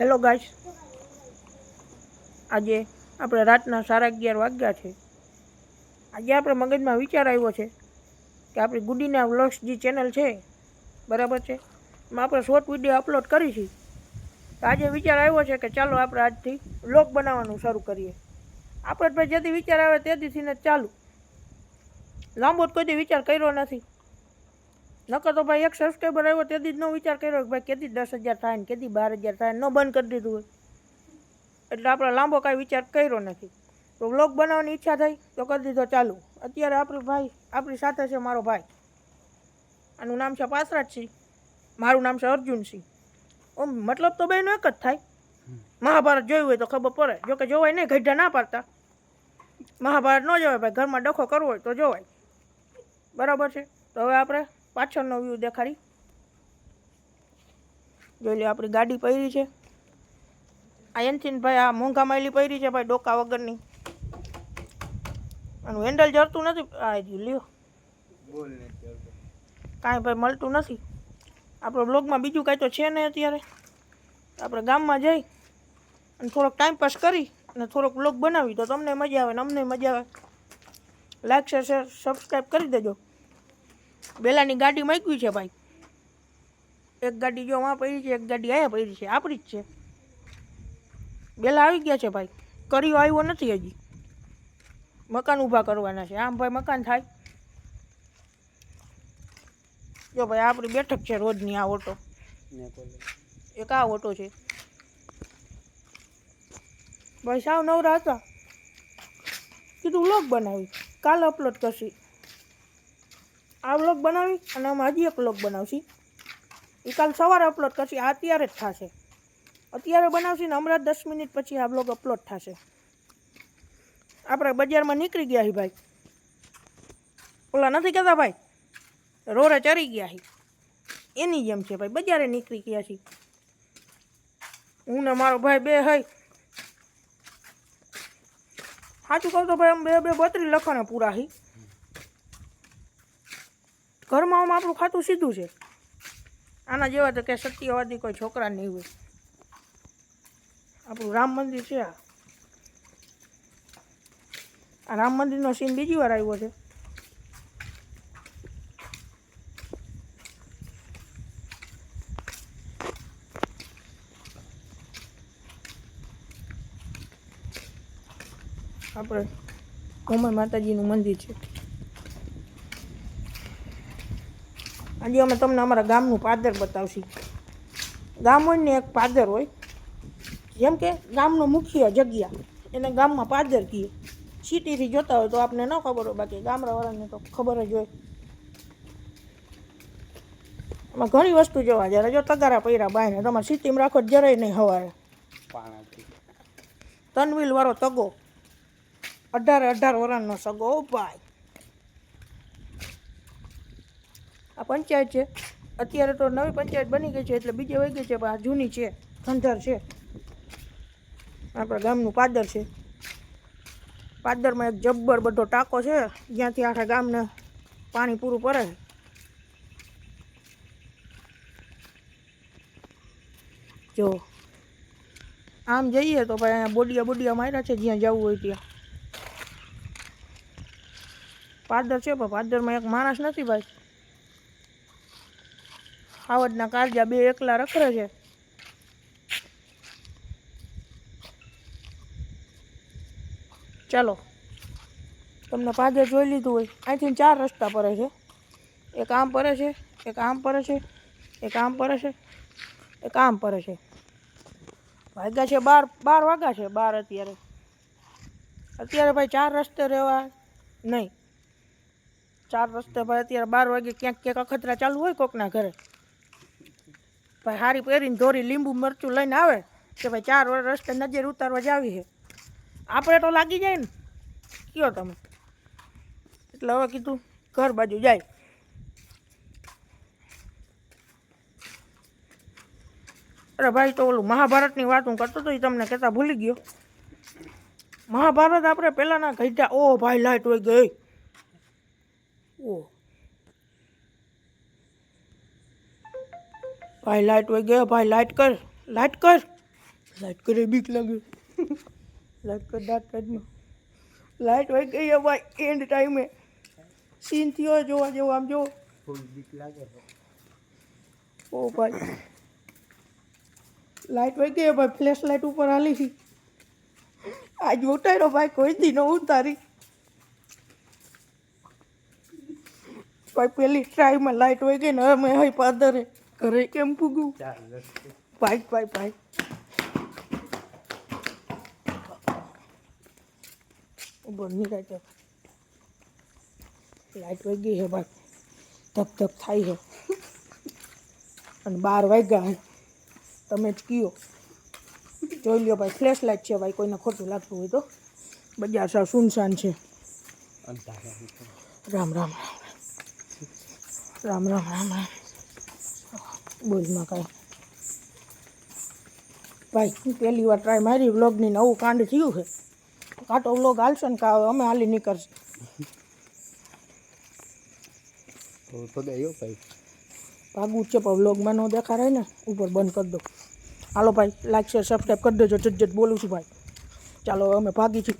Hello guys આજે આપણે રાતના સાડા અગિયાર વાગ્યા છે. આજે આપણે મગજમાં વિચાર આવ્યો છે કે આપણી ગુડીના વ્લોગ્સ જે ચેનલ છે, બરાબર છે? એમાં આપણે શોર્ટ વીડિયો અપલોડ કરીશું તો આજે વિચાર આવ્યો છે કે ચાલો આપણે આજથી વ્લોગ બનાવવાનું શરૂ કરીએ. આપણે ભાઈ જેથી વિચાર આવે તે દીથીને ચાલુ. લાંબો જ કોઈ વિચાર કર્યો નથી. નકર તો ભાઈ એક સબસ્ક્રાઈબર આવ્યો તેથી જ નો વિચાર કર્યો કે ભાઈ કેદી દસ હજાર થાય ને કેદી બાર હજાર થાય ન બંધ કરી દીધું હોય. એટલે આપણે લાંબો કાંઈ વિચાર કર્યો નથી. તો વ્લોગ બનાવવાની ઈચ્છા થઈ તો કરી દીધો ચાલુ. અત્યારે આપણો ભાઈ, આપણી સાથે છે મારો ભાઈ. આનું નામ છે પાસરાજસિંહ. મારું નામ છે અર્જુનસિંહ. ઓમ, મતલબ તો બેનો એક જ થાય. મહાભારત જોયું હોય તો ખબર પડે. જો કે જોવાય નહીં ગઢા ના પાડતા. મહાભારત ન જોવાય, ભાઈ ઘરમાં ડખો કરવો હોય તો જોવાય. બરાબર છે? તો હવે આપણે પાછળનો વ્યૂ દેખાડી. જોઈ લો આપણી ગાડી પહેરી છે. આ એનથી ભાઈ આ મોંઘા માયલી પહેરી છે ભાઈ ડોકા વગરની. આનું હેન્ડલ જરતું નથી. આ લ્યો. કાંઈ ભાઈ મળતું નથી. આપણો બ્લોગમાં બીજું કાંઈ તો છે નહીં અત્યારે. આપણે ગામમાં જઈ અને થોડોક ટાઈમ પાસ કરી અને થોડોક બ્લોગ બનાવી. તો તમને મજા આવે ને અમને મજા આવે. લાઈક શેર શેર સબસ્ક્રાઈબ કરી દેજો. બેલાની ગાડી મૂકવી છે ભાઈ. એક ગાડી જો વાં પડી છે, એક ગાડી અહીંયા પડી છે, આપણી જ છે. બેલા આવી ગયા છે ભાઈ. કર્યો આવ્યો નથી હજી. મકાન ઊભા કરવાના છે. આમ ભાઈ મકાન થાય. જો ભાઈ, આપણી બેઠક છે રોજની આ ઓટો. એક આ ઓટો છે. ભાઈ, સાવ નવરા હતા. કીધું, લોક બનાવી. કાલે અપલોડ કરશી. આ વ્લોગ બનાવી અને અમે હજી એક વ્લોગ બનાવશી. એ કાલ સવારે અપલોડ કરશી, આ અત્યારે જ થશે. અત્યારે બનાવશી ને હમણાં દસ મિનિટ પછી આ બ્લોગ અપલોડ થશે. આપણે બજારમાં નીકળી ગયા હી ભાઈ. ઓલા નથી કહેતા ભાઈ? રોરે ચરી ગયા હી. એની જેમ છે ભાઈ, બજારે નીકળી ગયા છીએ હું ને મારો ભાઈ બે હઈ. સાચું કહું તો ભાઈ આમ બે બે બત્રી લખવાના પૂરા હી. ઘરમાં આમ આપણું ખાતું સીધું છે. આના જેવા તો કે સત્યવાદી કોઈ છોકરા નહીં હોય. આપણું રામ મંદિર છે આ. રામ મંદિરનો સીન બીજી વાર આવ્યો છે. આપણે કોમલ માતાજીનું મંદિર છે. આજે અમે તમને અમારા ગામનું પાદર બતાવશું. ગામ હોય ને એક પાદર હોય. જેમ કે ગામનો મુખ્ય જગ્યા. એને ગામમાં પાદર કહીએ સિટીથી જોતા હોય તો આપને ન ખબર હોય બાકી ગામડાવાળાને તો ખબર જ હોય. એમાં ઘણી વસ્તુ જોવા જરા જો તગારા પૈરા બાયને તમારે સિટીમાં રાખો જરાય નહીં હવારે. તનવીલ વાળો તગો. અઢારે અઢાર વર્ષનો સગો. ઉપાય. ભાઈ આ પંચાયત છે. અત્યારે તો નવી પંચાયત બની ગઈ છે, એટલે બીજે વહી ગઈ છે, પણ આ જૂની છે ખંધર છે. આપણા ગામનું પાદર છે. પાદરમાં એક જબ્બર બધો ટાંકો છે, જ્યાંથી આખા ગામને પાણી પૂરું પડે. જો. આમ જઈએ તો ભાઈ અહીંયા બોડિયા બોડિયા માર્યા છે, જ્યાં જવું હોય ત્યાં. પાદર છે, પણ પાદરમાં એક માણસ નથી ભાઈ. આવડના કારજા બે એકલા રખડે છે. ચાલો, તમને પાદર જોઈ લીધું હોય. અહીંથી ચાર રસ્તા પડે છે. એક આમ પડે છે, એક આમ પડે છે, એક આમ પડે છે, એક આમ પડે છે. વાગ્યા છે બાર બાર વાગ્યા છે બાર અત્યારે. અત્યારે ભાઈ ચાર રસ્તે રહેવા નહીં. ચાર રસ્તે ભાઈ અત્યારે બાર વાગે ક્યાંક ક્યાંક અખતરા ચાલુ હોય કોકના ઘરે. ભાઈ હારી પહેરીને ધોરી લીંબુ મરચું લઈને આવે કે ભાઈ ચાર વાર રસ્તે નજર ઉતારવા જ છે. આપણે તો લાગી જાય ને. કયો તમે? એટલે હવે કીધું ઘર બાજુ જાય. અરે ભાઈ તો ઓલું મહાભારતની વાત હું કરતો હતો એ તમને કહેતા ભૂલી ગયો. મહાભારત આપણે પહેલાંના ગઈઢા ઓ ભાઈ લાઈટ હોય ગઈ. ઓ. ભાઈ લાઇટ વહી ગયો ભાઈ લાઇટ કર લાઇટ કર. લાઇટ કરે બીક લાગે. લાઇટ કર દાંત કાઢમાં લાઈટ વહી ગઈ ભાઈ એન્ડ ટાઈમે સીન થયો જોવા જેવો આમ જો બીક લાગે ઓ ભાઈ. લાઇટ વહી ગઈ ભાઈ ફ્લેશ લાઈટ ઉપર હાલી છે આજ ઉતાર્યો ભાઈ કોઈ દી ન ઉતારી. ભાઈ પેલી ટ્રાયમાં લાઈટ વહી ગઈ ને હવે મેં હઈ પાદરે. ઘરે કેમ પૂગું ભાઈ ભાઈ ઊભો નીકળ છે લાઈટ વહી ગઈ છે ભાઈ ધપ ધપ થાય છે અને બાર વાગ્યા તમે જ કયો જોઈ લ્યો ભાઈ ફ્લેશ લાઇટ છે ભાઈ કોઈને ખોટું લાગતું હોય તો બજાર સાવ સુનસાન છે રામ રામ રામ રામ રામ રામ રામ બોલમાં કાંઈ. ભાઈ પહેલી વાર ટ્રાય મારી વ્લોગની નવું કાંડ થયું છે. કાંટો વ્લોગ હાલશે ને કાં અમે હાલી નીકળશે. ભાગવું છે પણ વ્લોગમાં ન દેખાડાય ને ઉપર બંધ કરી દો. હાલો ભાઈ લાઈક શેર સબસ્ક્રાઈબ કરી દેજો. જટ જટ બોલું છું ભાઈ. ચાલો અમે ભાગી છીએ.